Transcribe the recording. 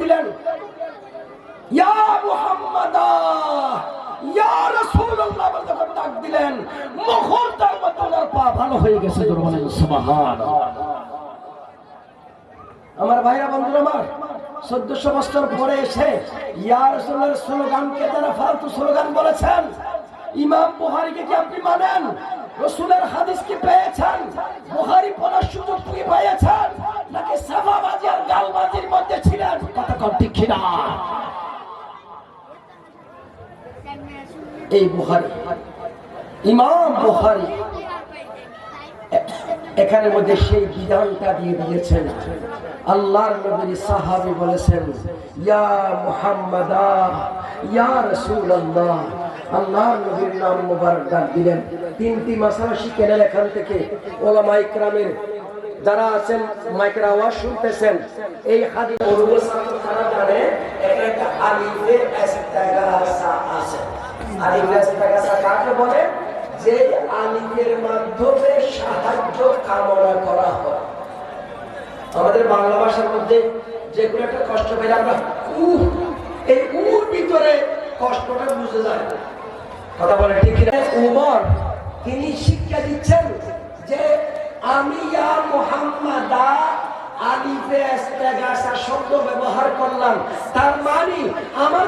দিলেন, ইয়া ইয়া আমার ভাইরা, বন্ধুরা আমার, চোদ্দশো বছর পরে এসে রসুল্লাহর স্লোগানকে যারা ফালতু স্লোগান বলেছেন, ইমাম বুহারিকে কি আপনি মানেন? রসুলের হাদিস কি পেয়েছেন? মধ্যে সেই বিধানটা দিয়ে দিয়েছেন। আল্লাহর নবীর সাহাবী বলেছেন, ইয়া মুহাম্মাদা আল্লাহর নবীর নাম মুবারক দিলেন। তিনটি মাসালা শিখেলেন এখান থেকে ওলামা ইকরামের যারা আছেন, মাইকের আওয়াজ শুনতেছেন, এই হাদিস জানে একটা আলিফের আছে। কাকে বলে? যে আলিফের মাধ্যমে সাহায্য কামনা করা হয়। আমাদের বাংলা ভাষার মধ্যে যে কোনো একটা কষ্ট পেলে আমরা উহ, এই উর ভিতরে কষ্টটা বুঝে যায়। কথা বলে ঠিক উমর, তিনি শিক্ষা দিচ্ছেন যে আমি মুহাম্মাদা আলিফে শব্দ ব্যবহার করলাম। তার মানে আমার